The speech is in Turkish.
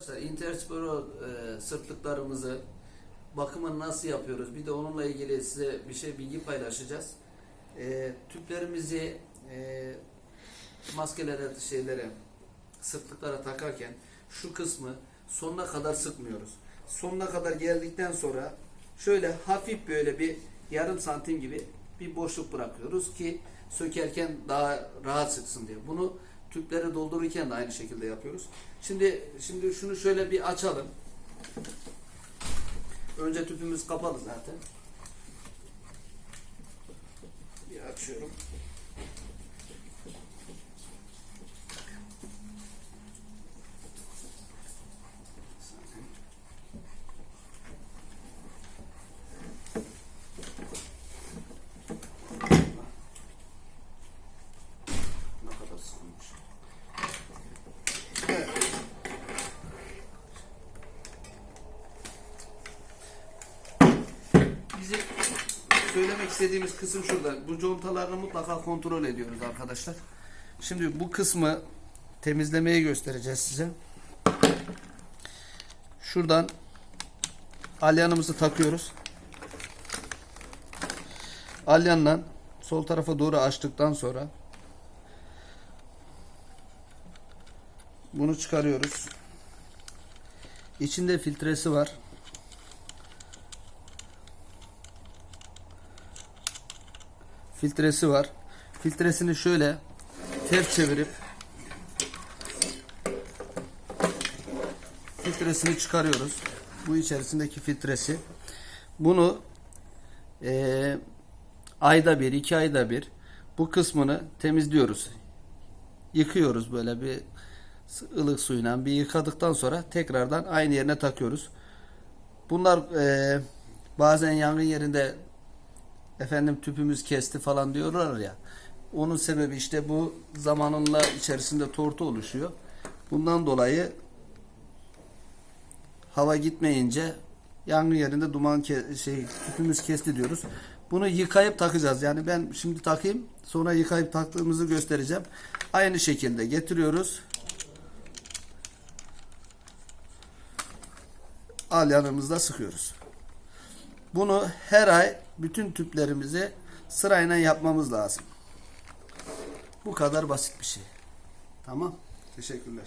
Arkadaşlar e, sırtlıklarımızı bakımını nasıl yapıyoruz? Bir de onunla ilgili size bir şey bilgi paylaşacağız. E, tüplerimizi e, maskelere, şeylere, sırtlıklara takarken şu kısmı sonuna kadar sıkmıyoruz. Sonuna kadar geldikten sonra şöyle hafif böyle bir yarım santim gibi bir boşluk bırakıyoruz ki sökerken daha rahat sıksın diye. Bunu tüpleri doldururken de aynı şekilde yapıyoruz. Şimdi şimdi şunu şöyle bir açalım. Önce tüpümüz kapalı zaten. Bir açıyorum. Söylemek istediğimiz kısım şurada. Bu contalarını mutlaka kontrol ediyoruz arkadaşlar. Şimdi bu kısmı temizlemeyi göstereceğiz size. Şuradan alyanımızı takıyoruz. Alyanla sol tarafa doğru açtıktan sonra bunu çıkarıyoruz. İçinde filtresi var. Filtresi var. Filtresini şöyle ters çevirip filtresini çıkarıyoruz. Bu içerisindeki filtresi. Bunu eee, ayda bir, iki ayda bir bu kısmını temizliyoruz. Yıkıyoruz böyle bir ılık suyla bir yıkadıktan sonra tekrardan aynı yerine takıyoruz. Bunlar eee, bazen yangın yerinde efendim tüpümüz kesti falan diyorlar ya. Onun sebebi işte bu zamanınla içerisinde tortu oluşuyor. Bundan dolayı hava gitmeyince yangın yerinde duman ke- şey tüpümüz kesti diyoruz. Bunu yıkayıp takacağız. Yani ben şimdi takayım sonra yıkayıp taktığımızı göstereceğim. Aynı şekilde getiriyoruz. Al yanımızda sıkıyoruz. Bunu her ay bütün tüplerimizi sırayla yapmamız lazım. Bu kadar basit bir şey. Tamam. Teşekkürler.